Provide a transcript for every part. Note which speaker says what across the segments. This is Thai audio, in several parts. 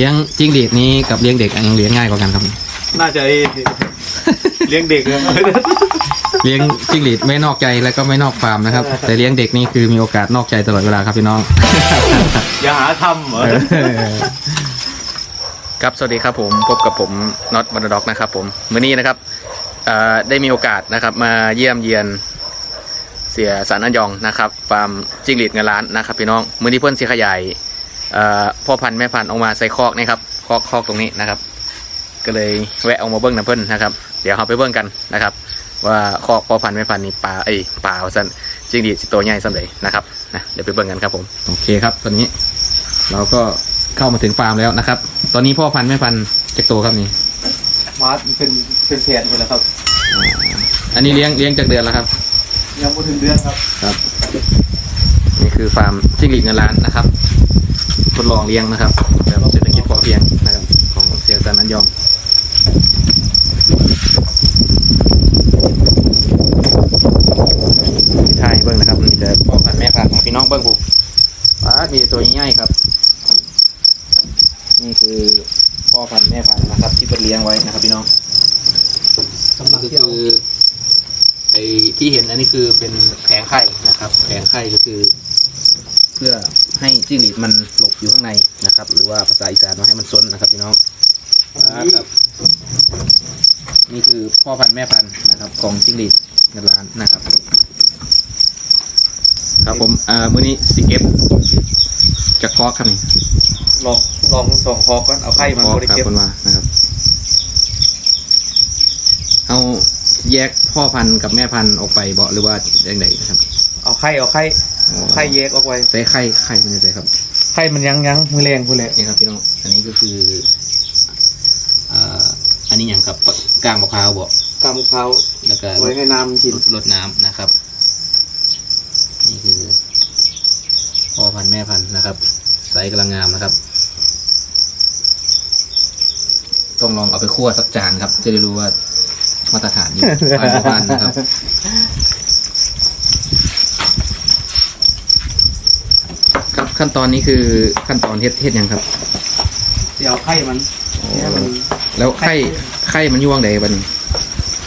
Speaker 1: ลี้ยงจิ้งหรีดนี้กับเลี้ยงเด็กอันยังเลี้ยงง่ายกว่ากันครับ
Speaker 2: น่าจะไอ้เลี้ยงเด็กเลย
Speaker 1: เลี้ยงจิ้งหรีดไม่นอกใจแล้วก็ไม่นอกฟาร์มนะครับ แต่เลี้ยงเด็กนี่คือมีโอกาสนอกใจตลอดเวลาครับพี่น้อง
Speaker 2: อย่าหาทำเหรอ
Speaker 1: ครับสวัสดีครับผมพบกับผมน็อตวันด็อกนะครับผมมื้อนี้นะครับเอ่อได้มีโอกาสนะครับ มาเยี่ยมเยียนเสียสารอันยองนะครับฟาร์มจิ้งหรีดเงินล้านนะครับพี่น้องมื้อนี้เพื่อนสีขยายเอ่อ พ่อพันธุ์แม่พันธุ์ออกมาใส่คอกนี่ครับคอกคอกตรงนี้นะครับ ก็เลยแวะออกมาเบิ้งน้ำเพิ่นนะครับ เดี๋ยวเราไปเบิ้งกันนะครับ ว่าคอกพ่อพันธุ์แม่พันธุ์นี่ปลาไอยปลาเอาสันจิ้งหรีดสิตัวใหญ่สันเลยนะครับนะเดี๋ยวไปเบิ้งกันครับผมโอเคครับ ตอนนี้ เราก็เข้ามาถึงฟาร์มแล้วนะครับ ตอนนี้พ่อพันธุ์แม่พันธุ์เจ็กตัวครับนี่
Speaker 2: มาร์ทเป็นเป็นแสนคนแล้วครับ
Speaker 1: อันนี้เลี้ยงเลี้ยงจากเดือนแล้วครับ
Speaker 2: ยังไม่ถึงเดือนครับ
Speaker 1: ครับ นี่คือฟาร์มจิ้งหรีดเงินล้านนะครับ ทดลองเลี้ยงนะครับแบบเศรษฐกิจพอเพียงนะครับ ของเสียสันนันยองที่ไทยเบิ้งนะครับนี่จะพ่อพันธุ์แม่พันธุ์นะพี่น้องเบิ้งผูป้าดมีแต่ตัวง่ายๆครับ นี่คือพ่อพันธุ์แม่พันธุ์นะครับ ที่เป็นเลี้ยงไว้นะครับ พี่น้อง
Speaker 2: กำลัง
Speaker 1: ก็
Speaker 2: เที่ยว
Speaker 1: คือ ไอ้ที่เห็นอันนี้คือเป็นแผงไข่นะครับแผงไข่ก็คือ เพื่อให้จิ้งหรีดมันหลบอยู่ข้างในนะครับ หรือว่าภาษาอีสานว่าให้มันซนนะครับพี่น้องครับนี่คือพ่อพันธุ์แม่พันธุ์นะครับ ของจิ้งหรีดเงินล้านนะครับ ครับผมอ่ามื้อนี้สิเก็บจากคอกครับนี่
Speaker 2: ลองลองสองคอก่อนเอาไข่มัน
Speaker 1: คอก
Speaker 2: บริ
Speaker 1: ครับ
Speaker 2: เก็บ
Speaker 1: คนว่านะครับเอา แยกพ่อพันธุ์กับแม่พันธุ์ออกไปเบาะหรือว่าอย่างไรครับ
Speaker 2: เอาไข่เอาไข่ไข่แยกออกไว้
Speaker 1: ใส่ไข่ไข่มันจะใส่ครับ
Speaker 2: ไข่มันยังยังมือแรงมือแรง
Speaker 1: นี่ครับพี่น้องอันนี้ก็คืออ่าอันนี้อย่างครับกลางมะพร้าวบอก
Speaker 2: กำมะพร้าว
Speaker 1: แล้วก็
Speaker 2: ไว้ให้น้ำกิน
Speaker 1: รดน้ำนะครับ นี่คือพ่อพันธุ์แม่พันธุ์นะครับไซส์กำลังงามนะครับ ต้องลองเอาไปคั่วสักจานครับ จะได้รู้ว่า มาตรฐานอยู่ภายในบ้านนะครับครับขั้นตอนนี้คือขั้นตอนเฮ็ดเฮ็ดหยังครับ
Speaker 2: เดี๋ยวไข่มันเนี่ยมัน
Speaker 1: แล้วไข่ไข่มันย่วงใดบัดน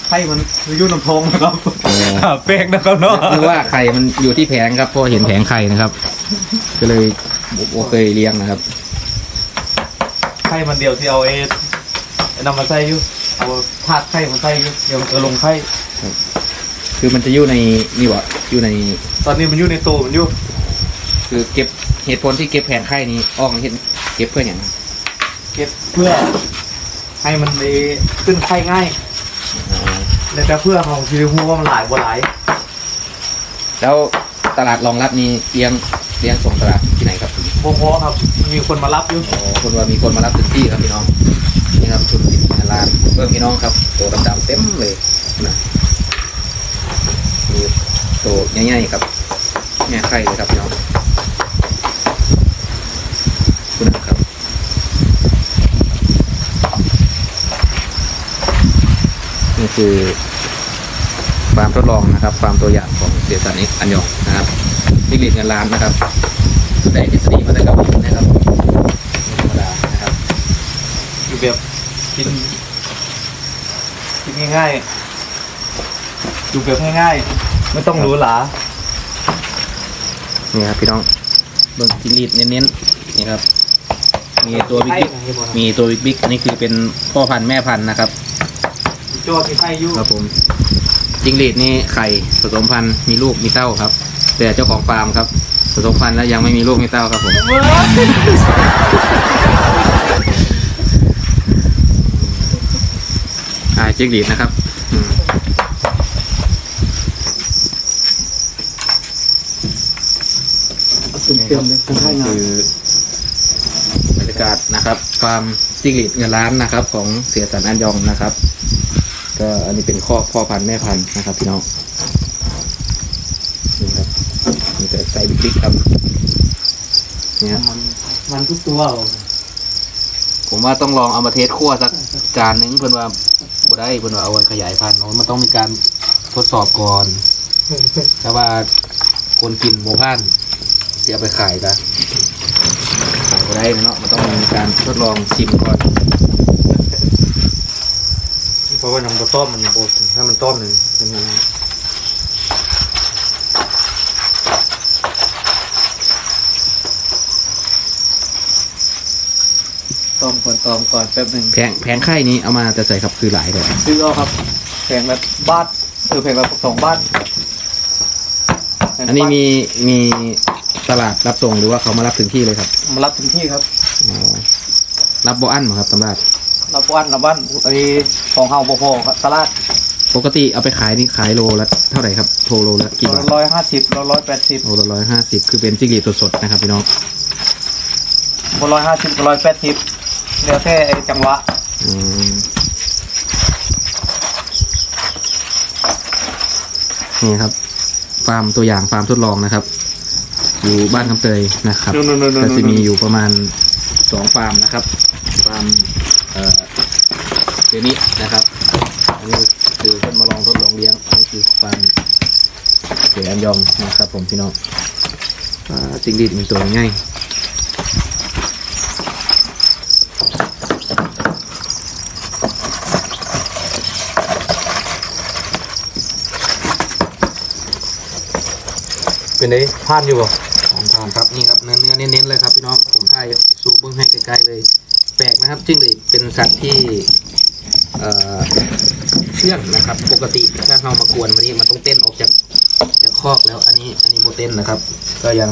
Speaker 2: ไข่มันยุ่น้ำพองนะครับ
Speaker 1: อ๋อ
Speaker 2: หาแป้งนะครับเนาะ
Speaker 1: นึกว่าไข่มันอยู่ที่แผงครับเพราะเห็นแผงไข่นะครับ ก็เลยโอเคยเลี้ยงนะครับ
Speaker 2: ไข่มันเดียวที่เอาเอไอ้นำมาใส่อยู่ เอาถาดไข่มาใส่อยู่เดี๋ยวมันจะลงไข่
Speaker 1: คือมันจะอยู่ในนี่วะอยู่ใน
Speaker 2: ตอนนี้มันอยู่ในตู้มันอยู่
Speaker 1: คือเก็บเหตุผลที่เก็บแผงไข่นี้อ้องเห็นเก็บเพื่ออย่างไร
Speaker 2: เก็บเพื่อ ให้มันได้ขึ้นไข่ง่าย
Speaker 1: อ๋อ
Speaker 2: แล้วก็เพื่อของซิลิฮูว่ามันหลายบ่หลาย
Speaker 1: แล้วตลาดรองรับนี้เลี้ยงเลี้ยงส่งตลาดที่ไหนครับ
Speaker 2: โพอๆครับ มีคนมารับอยู่
Speaker 1: อ๋อคนว่ามีคนมารับถึงที่ครับพี่น้องนี่ครับธุร กิจในร้านเพื่อนพี่น้องครับ ตัวดำๆเต็มเลยนะคือตัวใหญ่ๆครับแม่ไข่เลยครับพี่น้องคุณครับนี่คือฟามทดลองนะครับฟามตัวอย่างของเสียสันนิอันยองนะครับที่ลีดเงินล้านนะครับได้ทฤษฎีมาแต่เกาหลีนะครับธรรมดานะครับ
Speaker 2: อยู่แบบกิน กินง่ายๆอยู่แบบง่ายๆ ไม่ต้องหรูหรา
Speaker 1: นี่ครับพี่น้องเบิ่งจิงลีดเน้นๆนี่ครับ มีตัวบิ๊กบิ๊กมีตัวบิ๊กบิ๊กนี่คือเป็นพ่อพันธุ์แม่พันธุ์นะครับ
Speaker 2: จอที่ให้อยู่
Speaker 1: ครับผมจิงลีดนี่ไข่ผสมพันธุ์มีลูกมีเต้าครับ แต่เจ้าของฟาร์มครับผสมพันธุ์แล้วยังไม่มีลูกมีเต้าครับผมอ่า จิงลีดนะครับอืม
Speaker 2: เต็มๆเลยเป็นให้งาน
Speaker 1: คือบรรยากาศนะครับฟาร์มจิงหรีดเงินล้านนะครับ ของเสียสันอันยองนะครับ ก็อันนี้เป็นข้อพ่อพันธุ์แม่พันธุ์นะครับพี่น้องนี่ครับมีแต่ไซส์บิ๊กๆครับเนี่ย
Speaker 2: มันมันทุกตัว
Speaker 1: ผมว่าต้องลองเอามาเทสคั่วสักจานหนึงเพื่อนว่า บ่ได้เพื่อนว่าเอาไว้ขยายพันธุ์เนอะมันต้องมีการทดสอบก่อนแต่ว่าคนกินโมพันเดี๋ยวเอาไปขายกันขายก็ได้นะเนาะมันต้องมีการทดลองชิมก่อน
Speaker 2: เพราะว่าน้ำบะต้มมันโบถ้ามันต้มหนึ่งเป็นยังไง ต้มก่อนต้มก่อนแป๊บหนึ่ง
Speaker 1: แผงแผงไข่นี้เอามาจะใส่ครับคือหลายเลย
Speaker 2: ซื้อเอาครับแพงแบบบาทเออแพงแบบสองบาท
Speaker 1: อันนี้มีมีตลาดรับส่งหรือว่าเขามารับถึงที่เลยครับ
Speaker 2: มารับถึงที่ครับ
Speaker 1: อ๋อรับโบอันเหรอครับตำราด
Speaker 2: รับบ้านรับบ้านไอ้ของเฮาบ่พอครับตลาด
Speaker 1: ปกติเอาไปขายนี่ขายโลละเท่าไหร่ครับโทโลละกี่บาท
Speaker 2: ร้อยห้าสิบร้อยแปดสิบ
Speaker 1: โลละร้อยห้าสิบคือเป็นจิ้งหรีดสดๆนะครับพี่น้อง
Speaker 2: ร้อยห้าสิบร้อยแปดสิบ แล้วแต่ไอ้จังหวะ
Speaker 1: อืมนี่ครับ ฟาร์มตัวอย่างฟาร์มทดลองนะครับ อยู่บ้านคำเตยนะครับ
Speaker 2: นู่นนู่นนู่น
Speaker 1: ก็จะมีอยู่ประมาณสองฟาร์มนะครับฟาร์มเอ่อเดยวนี้นะครับ อันนี้คือเพิ่นมาลองทดลองเลี้ยงอันนี้คือฟาร์มเสืออันยองนะครับ ผมพี่น้องอ่าจริงดีมีตัวง่าย เป็นไง
Speaker 2: ทานอยู่บ่
Speaker 1: ทานทานครับนี่ครับเนื้อเนื้อเน้นๆเลยครับพี่น้องผมถ่ายซูมเบิ้งให้ใกล้ๆเลย แปลกนะครับจิ้งหรีดเป็นสัตว์ที่เอ่อเชื่องนะครับ ปกติถ้าเรามากวนวันนี้มันต้องเต้นออกจากจากคอกแล้ว อันนี้อันนี้โบเต้นนะครับ ก็ยัง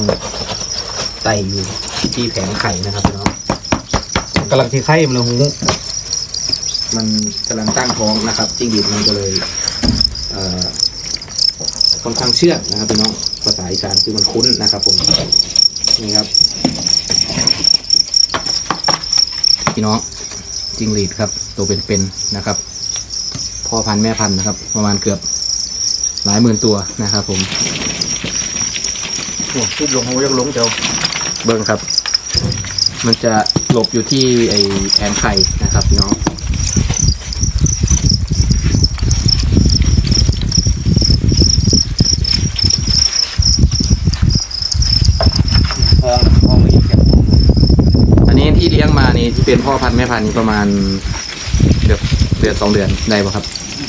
Speaker 1: ไต่อยู่ที่แผงไข่นะครับพี่น้อง
Speaker 2: กำลังที่ไข่มันเลยหู
Speaker 1: มันกำลังตั้งท้องนะครับจิ้งหรีดมันก็เลยเอ่อค่อนข้างเชื่องนะครับพี่น้อง ภาษาอีสานคือมันคุ้นนะครับผมนี่ครับพี่น้องจิงหรีดครับ ตัวเป็นๆนะครับพ่อพันธุ์แม่พันธุ์นะครับ ประมาณเกือบหลายหมื่นตัวนะครับ ผม
Speaker 2: โอ้ทุบลงหูยังลงเจ้า
Speaker 1: เบิ้งครับ มันจะหลบอยู่ที่ไอแผงไข่นะครับพี่น้อง
Speaker 2: ห้องห้องอีกแค่ห้อง
Speaker 1: อันนี้ที่เลี้ยง มานี่ที่เป็นพ่อพันธุ์แม่พันธุ์นี่ประมาณเดือนเดือนสองเดือนได้ป่ะครับ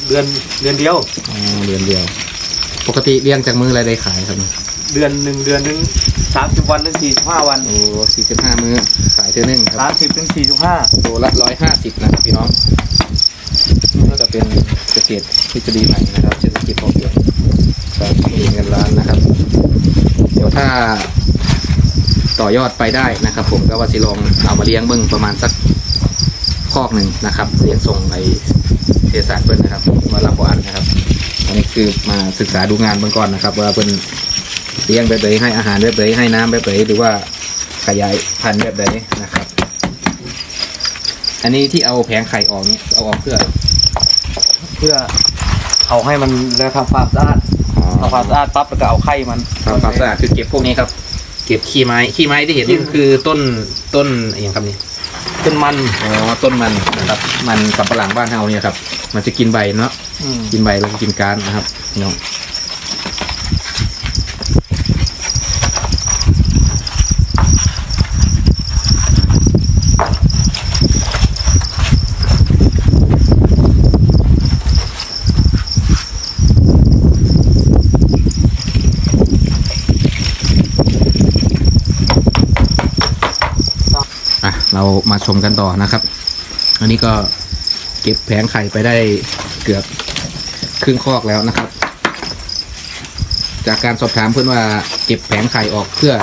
Speaker 2: เดือนเดือนเดียว
Speaker 1: อ๋อเดือนเดียว ปกติเลี้ยงจากมืออะไรได้ขายครับ
Speaker 2: เดือนหนึ่งเดือนหนึ่งสามสิบวันถึงสี่สิบห้าวัน
Speaker 1: โอ้สี่สิบห้ามือขายเท่านึงครับ
Speaker 2: สามสิบถึงสี่สิบห้า
Speaker 1: ตัวละร้อยห้าสิบนะครับพี่น้องนี่ก็จะเป็นเกษตรทฤษฎีใหม่นะครับเศรษฐกิจพอเพียงครับมีเงินล้านนะครับ เดี๋ยวถ้า ต่อยอดไปได้นะครับ ผมก็ว่าสิลองเอามาเลี้ยงเบิ้งประมาณสักคอกหนึ่งนะครับเลี้ยงส่งไปเทศศาสตร์เพิ่นนะครับมารับประอันนะครับ อันนี้คือมาศึกษาดูงานเบื้องก่อนนะครับ ว่าเพิ่นเลี้ยงแบบไหนให้อาหารแบบไหนให้น้ำแบบไหนหรือว่าขยายพันธุ์แบบไหนนะครับ อันนี้ที่เอาแผงไข่ออกนี่เอาออกเพื่อ
Speaker 2: เพื่อเอาให้มันแล้วทำความสะอาดทำความสะอาดปั๊บแล้วก็เอาไข่มัน
Speaker 1: ทำความสะอาดคือเก็บพวกนี้ครับ เก็บขี้ไม้ขี้ไม้ที่เห็น
Speaker 2: ขี้
Speaker 1: นี่คือต้นต้นอะไรอย่างครับนี่
Speaker 2: เป็นมัน
Speaker 1: อ๋อต้นมันนะครับ มันกับปะหลังบ้านเฮาเนี่ยครับ มันจะกินใบเนาะ
Speaker 2: อืม
Speaker 1: กินใบแล้วก็กินก้านนะครับพี่น้องอะ เรามาชมกันต่อนะครับ อันนี้ก็เก็บแผงไข่ไปได้เกือบครึ่งคอกแล้วนะครับ จากการสอบถามเพื่อนว่าเก็บแผงไข่ออกเพื่อ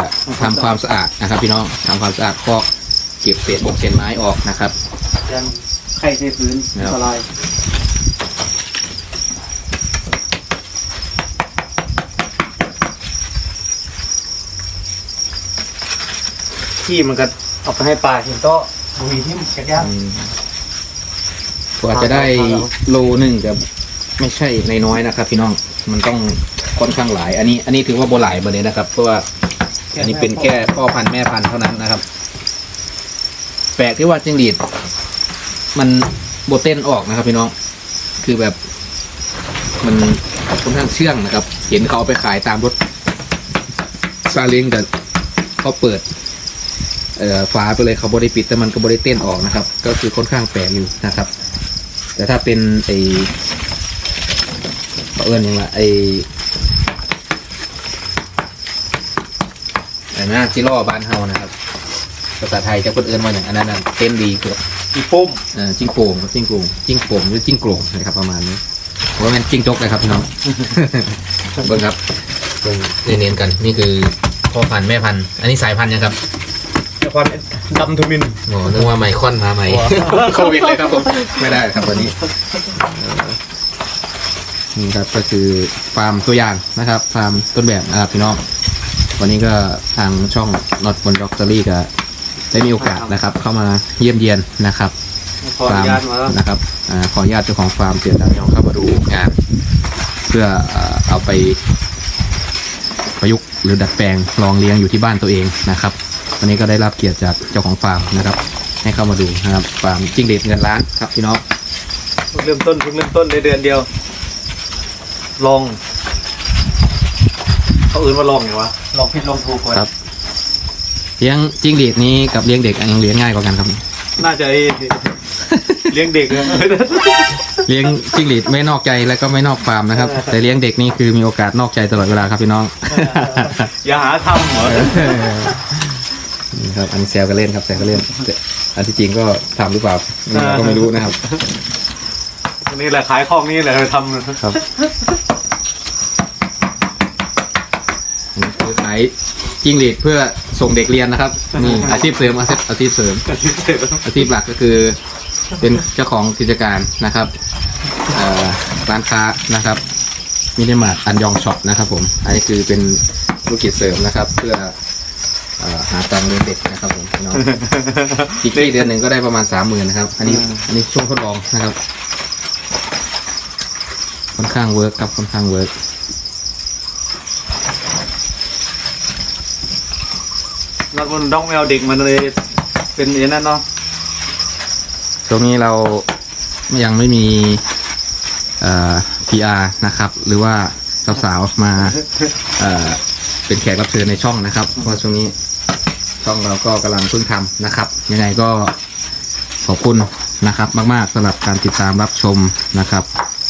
Speaker 1: ทำความสะอาดนะครับ พี่น้องทำความสะอาดคอกเก็บเศษบกเศษไม้ออกนะครับ
Speaker 2: ยันไข่เทพื้น
Speaker 1: ครับ
Speaker 2: สลายที่มันก็ เอาไปให้ปลาเห็นโต๊ะมีที่มันจะย่าง
Speaker 1: อืมกว่าจะได้โลหนึ่งกับไม่ใช่ในน้อยๆนะครับ พี่น้องมันต้องค่อนข้างหลาย อันนี้ อันนี้ถือว่าโบหลายเบอร์นี้นะครับ เพราะว่าอันนี้เป็นแค่พ่อพันธุ์แม่พันธุ์เท่านั้นนะครับ แปลกที่ว่าจิงหรีด มันโบเต้นออกนะครับ พี่น้อง คือแบบ มันค่อนข้างเชื่องนะครับ เห็นเขาเอาไปขายตามรถซาเล้งแต่เขาเปิด เอ่อฝาไปเลยเขาบริปิดแต่มันก็บริเต้นออกนะครับ ก็คือค่อนข้างแปลกอยู่นะครับ แต่ถ้าเป็นไอเขาเอื้อนยังไงไอไอ้นะจิโร่บ้านเฮานะครับภาษาไทยจะคนเอื้อนว่าอย่างอันนั้นนะเต้นดีคือ
Speaker 2: อีปุ้ม
Speaker 1: เอ่อจิ้งโป่งครับจิ้งโป่งจิ้งโป่งหรือจิ้งโกรงนะครับประมาณนี้ผมว่ามันจิ้งจกเลยครับพี่น้องเบิ้งครับเบิ้งเน้นๆกันนี่คือพ่อพันธุ์แม่พันธุ์อันนี้สายพันธุ์ยังครับ
Speaker 2: นครดำทมิน
Speaker 1: โอ้นึกว่าไมคอนมาใหม่
Speaker 2: ว้าว
Speaker 1: โควิดเลยครับผมไม่ได้ครับวันนี้เอ่อนี่ครับก็คือฟาร์มตัวอย่างนะครับฟาร์มต้นแบบนะครับพี่น้องวันนี้ก็ทางช่อง Not b o n d o c t o r y ก็ได้มีโอกาสนะครับ เข้ามาเยี่ยมเยียนนะครับ
Speaker 2: ขออนุญาตมาแล้ว
Speaker 1: นะครับอาขออนุญาตเจ้าของฟาร์มเสียดายยองเข้ามาดูงาน เพื่อเอ่อเอาไปประยุกต์หรือดัดแปลงลองเลี้ยงอยู่ที่บ้านตัวเองนะครับ วันนี้ก็ได้รับเกียรติจากเจ้าของฟาร์มนะครับ ให้เข้ามาดูนะครับฟาร์มจิ้งหรีดเงินล้านครับพี่น้อง
Speaker 2: เพิ่งเริ่มต้นเพิ่งเริ่มต้นในเดือนเดียว ลองเขาอื่นว่าลองไงวะลองผิดลองถูกก่อน
Speaker 1: ครับเลี้ยงจิ้งหรีดนี้กับเลี้ยงเด็กอันยังเลี้ยงง่ายกว่ากันครับ
Speaker 2: น่าจะไอ้เลี้ยงเด็กนะ
Speaker 1: เลี้ยงจิ้งหรีดไม่นอกใจแล้วก็ไม่นอกฟาร์มนะครับ แต่เลี้ยงเด็กนี่คือมีโอกาสนอกใจตลอดเวลาครับพี่น้อง
Speaker 2: อย่าหาทำเหรอ
Speaker 1: นี่ ครับ อันนี้แซวกันเล่นครับแซวกันเล่นแต่อันที่จริงก็ทำหรือเปล่านี่เราก็ไม่รู้นะครับ
Speaker 2: นี่แหละขายของนี่แหละทำ
Speaker 1: ครับอันนี้คือขายจิ้งหรีดเพื่อส่งเด็กเรียนนะครับนี่อาชีพเสริมอาชีพอาชีพเสริม อาชีพหลักก็คือ เป็นเจ้าของกิจการนะครับเอ่อร้านค้านะครับมินิมาร์ทอันยองช็อปนะครับผม อันนี้คือเป็นธุรกิจเสริมนะครับ เพื่อ เอ่อหาตังค์เลี้ยงเด็กนะครับผมพี่น้อง อีกที่เดือนหนึ่งก็ได้ประมาณสามหมื่นนะครับ อันนี้
Speaker 2: อืม
Speaker 1: อันนี้ช่วงทดลองนะครับ ค่อนข้างเวิร์กครับค่อนข้างเวิร์ก
Speaker 2: แล้วมันต้องไม่เอาเด็กมันเลย เป็นอย่างนั้นเนาะ
Speaker 1: ช่วงนี้เรายังไม่มีเอ่อ PR นะครับ หรือว่าสาวๆมาเอ่อเป็นแขกรับเชิญในช่องนะครับ เพราะช่วงนี้ ช่องเราก็กำลังเพิ่งทำนะครับ ยังไงก็ขอบคุณนะครับ มากๆสำหรับการติดตามรับชมนะครับ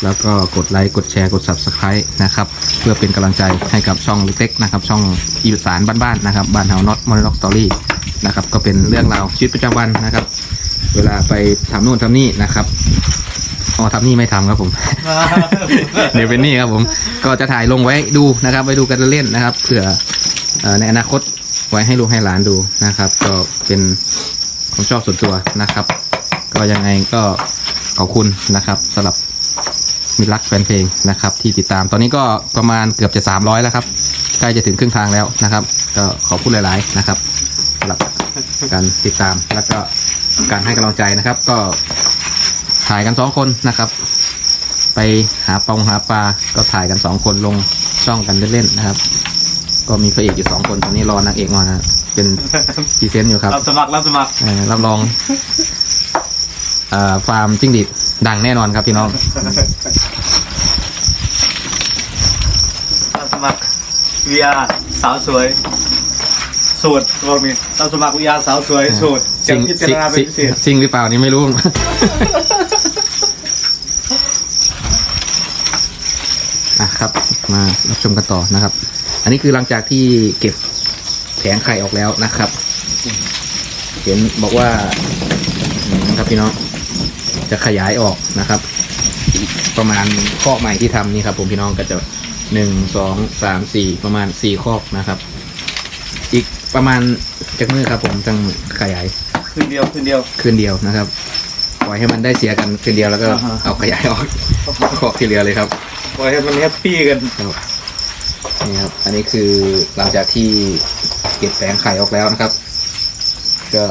Speaker 1: แล้วก็กดไลค์กดแชร์กด Subscribe นะครับ เพื่อเป็นกำลังใจให้กับช่องเล็กๆนะครับ ช่องอีสานบ้านๆนะครับบ้านเฮา not m o n o l o g Story นะครับ ก็เป็นเรื่องราวชีวิตประจำวันนะครับ เวลาไปทำนู่นทำนี่นะครับอ๋อทำนี่ไม่ทำครับผม เดี๋ยวเป็นนี่ครับผม ก็จะถ่ายลงไว้ดูนะครับ ไว้ดูกันเล่นนะครับเผื่อในอนาคต ไว้ให้ลูกให้หลานดูนะครับ ก็เป็นความชอบส่วนตัวนะครับ ก็ยังไงก็ขอบคุณนะครับสำหรับมิรักแฟนเพลงนะครับ ที่ติดตามตอนนี้ก็ประมาณเกือบจะ 300 แล้วครับใกล้จะถึงครึ่งทางแล้วนะครับ ก็ขอบคุณหลาย ๆ นะครับสำหรับการติดตามแล้วก็การให้กำลังใจนะครับ ก็ถ่ายกันสองคนนะครับ ไปหาปองหาปลาก็ถ่ายกันสองคนลงช่องกันเล่น ๆ นะครับ ก็มีพระเอกอยู่สองคนตอนนี้รอนางเอกมานะเป็นพรีเซนต์อยู่ครับ
Speaker 2: รับสมัครรับสมัคร
Speaker 1: เอ่อรับรองเอ่อฟาร์มจิ้งหรีดดังแน่นอนครับพี่น้อง
Speaker 2: รับสมัครวิยาสาวสวยโสูตรเรามีรับสมัครวิยาสาวสวยโสูตรจะพิจารณาเป็นพิเศษ
Speaker 1: ซิงหรือเปล่านี่ไม่รู้ อะครับ มารับชมกันต่อนะครับ อันนี้คือหลังจากที่เก็บแผงไข่ออกแล้วนะครับ เห็นบอกว่าอืมครับพี่น้องจะขยายออกนะครับอีกประมาณคอกใหม่ที่ทำนี่ครับ ผมพี่น้องก็จะหนึ่งสองสามสี่ประมาณสี่คอกนะครับ อีกประมาณจากมือครับ ผมจังขยาย
Speaker 2: คืนเดียวคืนเดียว
Speaker 1: คืนเดียวนะครับปล่อยให้มันได้เสียกันคืนเดียวแล้วก็
Speaker 2: อ่าฮะ
Speaker 1: เอาขยายออกคอกที่เหลือเลยครับ
Speaker 2: ปล่อยให้มันแฮปปี้กัน
Speaker 1: ครับ นี่ครับ อันนี้คือหลังจากที่เก็บแผงไข่ออกแล้วนะครับ ก็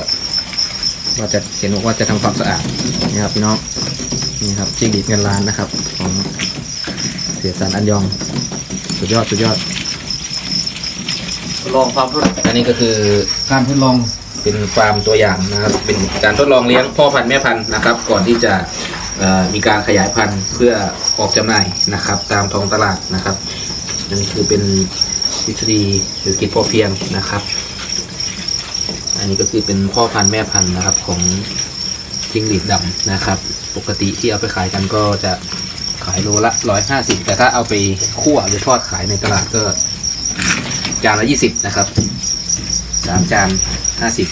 Speaker 1: ว่าจะเห็นบอกว่าจะทำความสะอาดนี่ครับพี่น้องนี่ครับจิ้งหรีดเงินล้านนะครับ ของเสียสันอันยอง สุดยอดสุดยอด
Speaker 2: ลองความรู้
Speaker 1: อันนี้ก็คือ
Speaker 2: การทดลอง
Speaker 1: เป็นฟาร์มตัวอย่างนะครับ เป็นการทดลองเลี้ยงพ่อพันธุ์แม่พันธุ์นะครับ ก่อนที่จะเอ่อมีการขยายพันธุ์เพื่อออกจำหน่ายนะครับ ตามท้องตลาดนะครับ นั่นคือเป็นทฤษฎีเศรษฐกิจพอเพียงนะครับ อันนี้ก็คือเป็นพ่อพันธุ์แม่พันธุ์นะครับของจิงหรีดดำนะครับ ปกติที่เอาไปขายกันก็จะขายโลละร้อยห้าสิบแต่ถ้าเอาไปคั่วหรือทอดขายในตลาดก็จานละยี่สิบนะครับสามจานห้าสิบ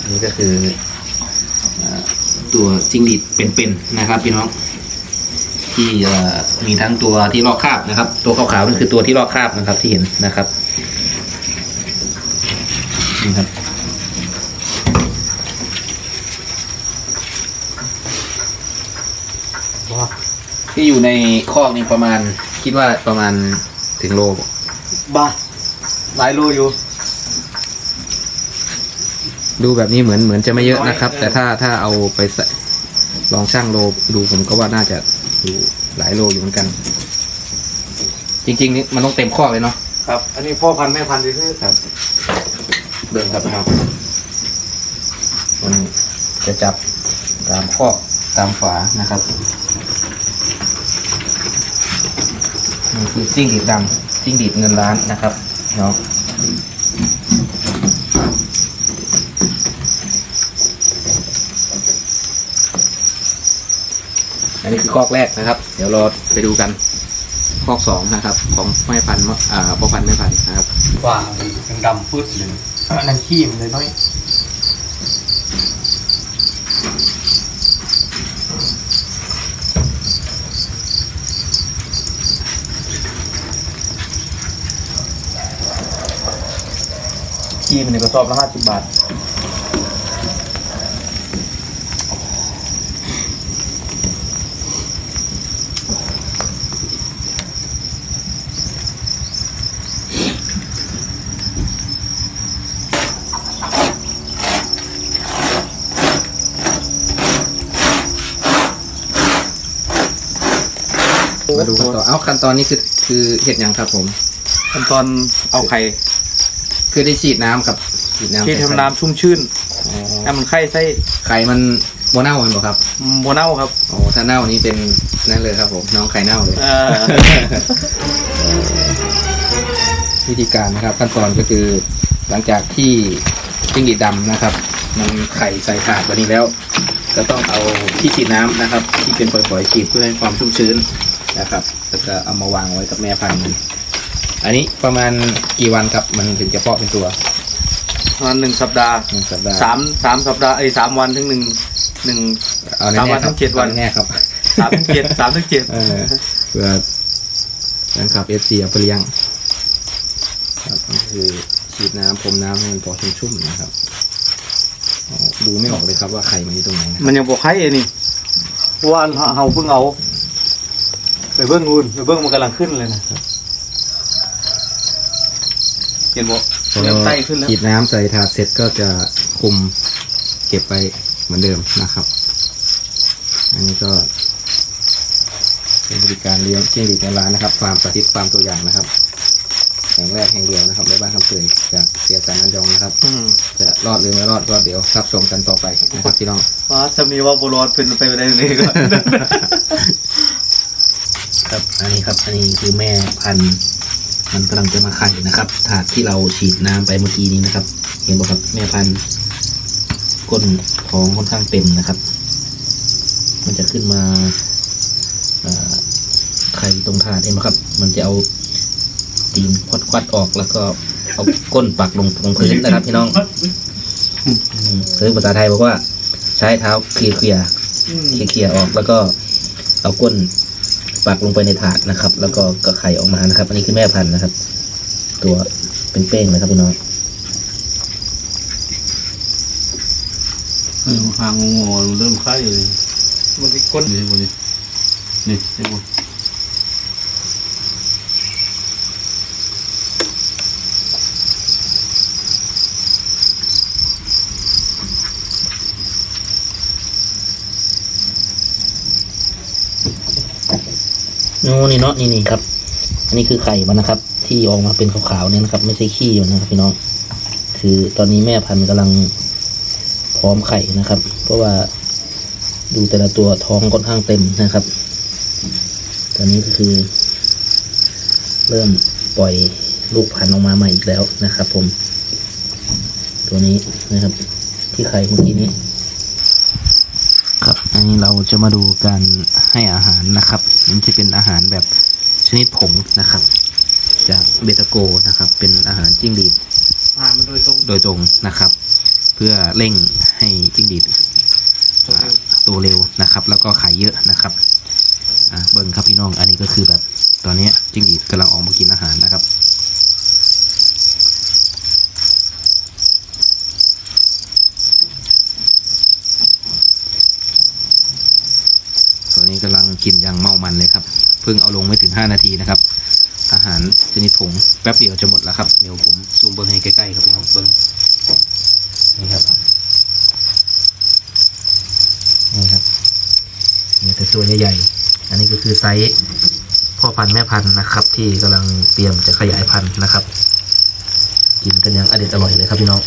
Speaker 1: อันนี้ก็คือตัวจิงหรีดเป็นๆนะครับพี่น้อง ที่เอ่อมีทั้งตัวที่ลอกคราบนะครับ ตัวขาวๆนั่นคือตัวที่ลอกคราบนะครับที่เห็นนะครับนี่ครับที่อยู่ในคอกนี่ประมาณคิดว่าประมาณถึงโล
Speaker 2: บ้าหลายโลอยู่
Speaker 1: ดูแบบนี้เหมือนเหมือนจะไม่เยอะนะครับ
Speaker 2: น้อยเออ
Speaker 1: แต่ถ้าถ้าเอาไปใส่ลองช่างโลดูผมก็ว่าน่าจะ อยู่หลายโลอยู่เหมือนกัน จริงๆนี่มันต้องเต็มคอกเลยเนาะ
Speaker 2: ครับ อันนี้พ่อพันธุ์แม่พันธุ์ซื่อ
Speaker 1: ครับ เดินครับนะครับมันจะจับตามข้อตามฝานะครับนี่คือจิ้งหรีดดำจิ้งหรีดเงินล้านนะครับเนาะอันนี้ คือคอกแรกนะครับ เดี๋ยวเราไปดูกันคอกสองนะครับ ของแม่พันธุ์มะอ่าพ่อพันธุ์แม่พันธุ์นะครับ
Speaker 2: ๆว่ามันดำพืดเลยอันนั้นขี้มันเลยน้อยขี้มันในกระสอบละห้าสิบบาท
Speaker 1: มาดูขั้นตอน เอาขั้นตอนนี้คือคือเห็ดหยังครับผม
Speaker 2: ขั้นตอนเอาไข่
Speaker 1: คือได้ฉีดน้ำกับฉีดน้ำ
Speaker 2: ที่
Speaker 1: ใส่
Speaker 2: ทำน้ำชุ่มชื่น
Speaker 1: อ๋อ
Speaker 2: ให้มันไข่ไส้
Speaker 1: ไข่มันโบเน่ามันบอกครับ
Speaker 2: โมเน่าครับ
Speaker 1: อ๋อถ้าเน่านี้เป็นนั่นเลยครับผมน้องไข่เน่าเลย
Speaker 2: เอ่อ
Speaker 1: วิธีการนะครับขั้นตอนก็คือหลังจากที่จิ้งหรีดดำนะครับ มันไข่ใส่ถาดแบบนี้แล้ว ก็ต้องเอาที่ฉีดน้ำนะครับ ที่เป็นฝอยๆฉีดเพื่อให้ความชุ่มชื้นนะครับ แล้วก็เอามาวางไว้กับแม่พันธุ์มันอันนี้ประมาณกี่วันครับ มันถึงจะเพาะเป็นตัว
Speaker 2: ประมาณหนึ่งสัปดาห์
Speaker 1: หนึ่งสัปดาห์
Speaker 2: สามสามสัปดาห์ไอ้ยสามวันถึงหนึ่งหนึ่ง
Speaker 1: เอาแน่
Speaker 2: สามวัน
Speaker 1: ๆค
Speaker 2: ถึ
Speaker 1: รับ
Speaker 2: งเจ็ดวัน
Speaker 1: อาแน่ๆครับ
Speaker 2: สามถึงเจ็ดสามถึงเจ็ด
Speaker 1: เออเพื่อแฟนคลับเอฟซีเอาไปเลี้ยงครับนี่คือฉีดน้ำพรมน้ำให้มันพอชุ่มๆนะครับอ๋อดูไม่ออกเลยครับว่าไข่มันอยู่ตรงไหนนะครับ
Speaker 2: มันยังบอกไข่ไอ้นี่เพราะว่าเฮาเพิ่งเอา ไปเบื้องนู่นไปเบื้องมันกำลังขึ้นเลยนะเห็นบอกเริ่มไต่ขึ้นแล้ว
Speaker 1: ฉีดน้ำใส่ถาดเสร็จก็จะคุมเก็บไปเหมือนเดิมนะครับ อันนี้ก็ เป็นบริการเลี้ยงจิ้งหรีดในร้านนะครับฟาร์มสาธิตฟาร์มตัวอย่างนะครับ แห่งแรกแห่งเดียวนะครับในบ้านคำเตยจากเสียสารนันยองนะครับ
Speaker 2: อืม
Speaker 1: จะรอดหรือไม่รอดก็เดี๋ยวรับชมกันต่อไปนะครับพี่น้อง
Speaker 2: ว่าจะมีว่าโบรอดเป็นไปไม่ได้เลยก็
Speaker 1: ครับอันนี้ครับ อันนี้คือแม่พันธุ์มันกำลังจะมาไข่นะครับ ถาดที่เราฉีดน้ำไปเมื่อกี้นี้นะครับ เห็นบอกครับแม่พันธุ์ก้นท้องค่อนข้างเต็มนะครับ มันจะขึ้นมาไข่ตรงถาดเห็นไหมครับ มันจะเอาตีนควัดควัดๆออกแล้วก็เอาก้นปักลงตรงพื้นนะครับ พี่น้องคือภาษาไทยบอกว่า ใช้เท้าเคลียร์เคลียร์เคลียร์ออกแล้วก็เอาก้น ปักลงไปในถาดนะครับ แล้วก็ก็ไข่ออกมานะครับ อันนี้คือแม่พันธุ์นะครับ ตัวเป็นเป้งๆนะครับพี่น้อง
Speaker 3: เออหางงอเริ่มไข้เลย
Speaker 2: มันที่ก้น
Speaker 3: นี่บนนี้นี่ไอ้บน
Speaker 1: โอ้นี่เนาะนี่นี่ครับ อันนี้คือไข่มันนะครับ ที่ออกมาเป็นขาวๆเนี่ยนะครับ ไม่ใช่ขี้มันนะครับพี่น้อง คือตอนนี้แม่พันธุ์กำลังพร้อมไข่นะครับ เพราะว่าดูแต่ละตัวท้องค่อนข้างเต็มนะครับ ตอนนี้ก็คือ เริ่มปล่อยลูกพันธุ์ออกมาใหม่อีกแล้วนะครับ ผม ตัวนี้นะครับ ที่ไข่เมื่อกี้นี้ อันนี้เราจะมาดูการให้อาหารนะครับมันจะเป็นอาหารแบบชนิดผงนะครับ จากเบตาโกนะครับ เป็นอาหารจิ้งหรีด
Speaker 2: อ่านมันโดยตรง
Speaker 1: โดยตรงนะครับ เพื่อเร่งให้จิ้งหรีด
Speaker 2: ตัวเร็ว
Speaker 1: โตเร็วนะครับ แล้วก็ไข่เยอะนะครับอ่าเบิ้งครับพี่น้องอันนี้ก็คือแบบตอนเนี้ยจิ้งหรีดกำลังออกมากินอาหารนะครับ นี้กำลังกินอย่างเมามันเลยครับ เพิ่งเอาลงไม่ถึง 5 นาทีนะครับ อาหารชนิดผงแป๊บเดียวจะหมดแล้วครับ เดี๋ยวผมซูมเบิ้งให้ใกล้ๆครับพี่น้องเบิ้งนี่ครับนี่ครับมีแต่ตัวใหญ่ๆอันนี้ก็คือไซส์พ่อพันธุ์แม่พันธุ์นะครับ ที่กำลังเตรียมจะขยายพันธุ์นะครับ กินกันอย่างอเด็ดอร่อยเลยครับพี่น้อง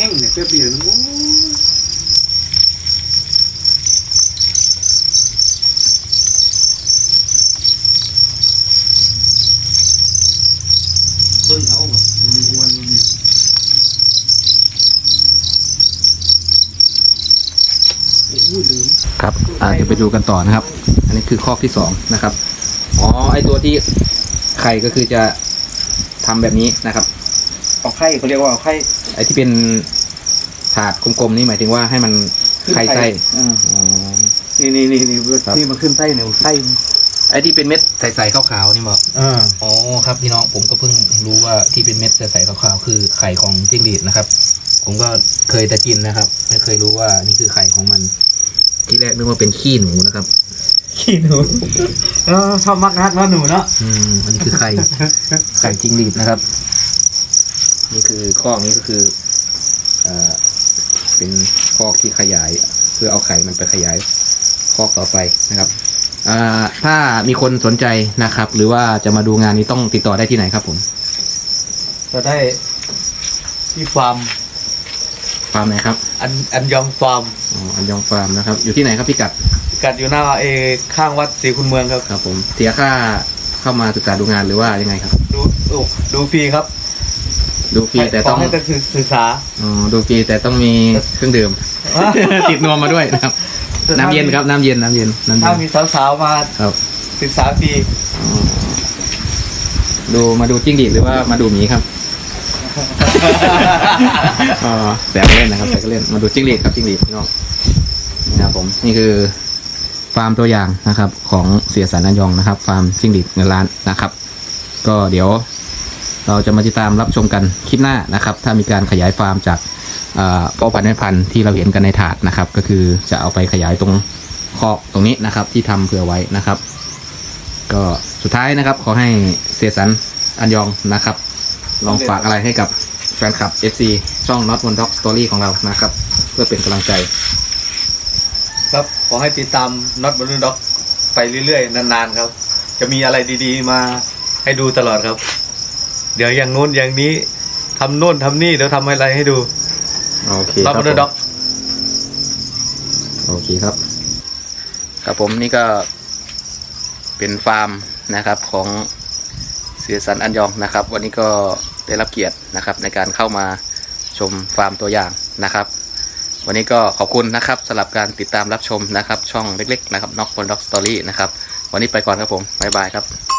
Speaker 2: แห้งเนี่ยเปรี้ยวๆนะโอ้ย
Speaker 1: เบิ้งเอามันอ้วนมันครับอ่าเดี๋ยวไปดูกันต่อนะครับ อันนี้คือข้อที่สองนะครับ อ๋อ ไอตัวที่ไข่ก็คือจะทำแบบนี้นะครับ
Speaker 2: เอาไข่เขาเรียกว่าเอาไข่
Speaker 1: ไอที่เป็นถาดกลมๆนี่หมายถึงว่าให้มันไข่ไส้
Speaker 2: อ่า
Speaker 1: อ๋อ
Speaker 2: นี่นี่นี่นี่
Speaker 1: ครับ
Speaker 2: ที่มันขึ้นไส้เนี่ยไส้
Speaker 1: ไอที่เป็นเม็ดใสๆขาวๆนี่บอก
Speaker 2: อ่า
Speaker 1: อ๋อครับพี่น้องผมก็เพิ่งรู้ว่าที่เป็นเม็ดใสๆขาวๆคือไข่ของจิ้งหรีดนะครับ ผมก็เคยแต่กินนะครับ ไม่เคยรู้ว่านี่คือไข่ของมัน ที่แรกนึกว่าเป็นขี้หนูนะครับ
Speaker 2: ขี้หนูเออชอบมักนักว่าหนูเนาะ
Speaker 1: อืมอันนี้คือไข่ ไข่จิ้งหรีดนะครับ นี่คือคอกนี้ก็คือเอ่อเป็นคอกที่ขยาย เพื่อเอาไข่มันไปขยายคอกต่อไปนะครับอ่าถ้ามีคนสนใจนะครับ หรือว่าจะมาดูงานนี้ต้องติดต่อได้ที่ไหนครับผม
Speaker 2: จะได้ที่ฟาร์ม
Speaker 1: ฟาร์มไหนครับ
Speaker 2: อันอันยองฟาร์ม
Speaker 1: อ๋ออันยองฟาร์มนะครับ อยู่ที่ไหนครับพี่กัด
Speaker 2: กัดอยู่หน้าเอข้างวัดศรีคุณเมืองครับ
Speaker 1: ครับ ผมเสียค่าเข้ามาศึกษาดูงานหรือว่ายังไงครับ
Speaker 2: ดูดูดูฟรีครับ
Speaker 1: ดูฟรีแต่ต้อง
Speaker 2: ขให้แต่ศึกษา
Speaker 1: อ๋อดูฟรีแต่ต้องมีเครื่องดื่มติดนวมมาด้วยนะครับ น้ำเย็นครับน้ำเย็นน้ำเย็นน้ำเย็
Speaker 2: ถ้านมีสาวๆมา
Speaker 1: ครับ
Speaker 2: ศึกษาฟรี
Speaker 1: อ๋อดูมาดูจิ้งหรีดหรือว่ามาดูหมีครับ อ๋อแซวเล่นนะครับแซวเล่นมาดูจิ้งหรีดครับจิ้งหรีดพี่น้องนี่นะครับผมนี่คือฟาร์มตัวอย่างนะครับของเสียสันอันยองนะครับฟาร์มจิ้งหรีดเงินล้านนะครับ ก็เดี๋ยวเราจะมาติดตามรับชมกันคลิปหน้านะครับ ถ้ามีการขยายฟาร์มจากอ่อพ่อพันธุ์แม่พันธุ์ที่เราเห็นกันในถาดนะครับ ก็คือจะเอาไปขยายตรงคอกตรงนี้นะครับ ที่ทำเผื่อไว้นะครับ ก็สุดท้ายนะครับขอให้เสียสันอันยองนะครับ ลองฝากอะไรให้กับแฟนคลับ FC ช่อง Not One Dog Story ของเรานะครับ เพื่อเป็นกำลังใจ
Speaker 2: ครับขอให้ติดตามน็อตบอลลูนด็อกไปเรื่อยๆ นานๆครับ จะมีอะไรดีๆมาให้ดูตลอดครับ เดี๋ยวอย่างนู้นอย่างนี้ทำโน่นทำนี่เดี๋ยวทำอะไรให้ดู
Speaker 1: โอเค
Speaker 2: น็อต
Speaker 1: ครับ
Speaker 2: บอลลูนด็อก
Speaker 1: โอเคครับ ครับผมนี่ก็เป็นฟาร์มนะครับของเสียสันอันยองนะครับ วันนี้ก็ ได้รับเกียรตินะครับ ในการเข้ามาชมฟาร์มตัวอย่างนะครับ วันนี้ก็ขอบคุณนะครับสำหรับการติดตามรับชมนะครับ ช่องเล็กๆนะครับน็อกบอลด็อกสตอรี่นะครับ วันนี้ไปก่อนครับผมบ๊ายบายครับ